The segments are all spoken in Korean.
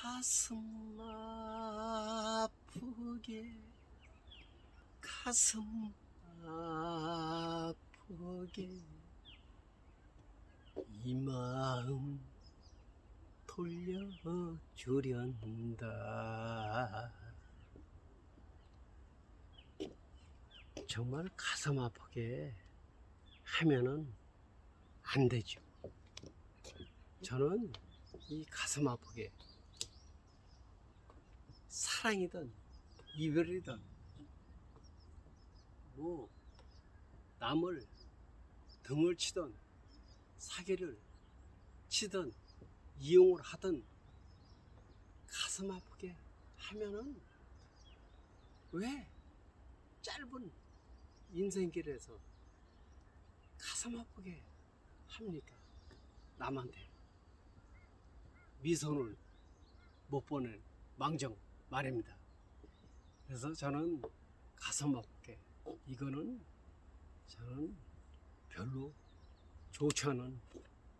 가슴 아프게 가슴 아프게. 이 마음 돌려주련다. 정말 가슴 아프게 하면은 안 되죠. 저는 이 가슴 아프게 사랑이든 이별이든 뭐 남을 등을 치든 사기를 치든 이용을 하든 가슴 아프게 하면은 왜 짧은 인생길에서 가슴 아프게 합니까? 남한테 미소를 못 보는 망정 말입니다. 그래서 저는 가슴 아프게 이거는 저는 별로 좋지 않은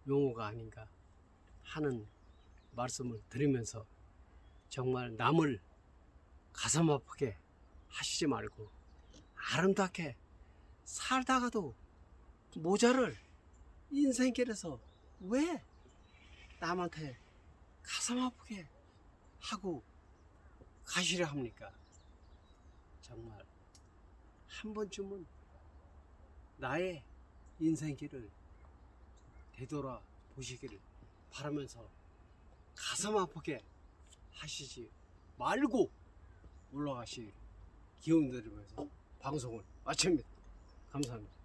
용어가 아닌가 하는 말씀을 드리면서 정말 남을 가슴 아프게 하시지 말고 아름답게 살다가도 모자를 인생길에서 왜 남한테 가슴 아프게 하고 가시려 합니까? 정말 한 번쯤은 나의 인생길을 되돌아 보시기를 바라면서 가슴 아프게 하시지 말고 올라가시길 기원 드리면서 방송을 마칩니다. 감사합니다.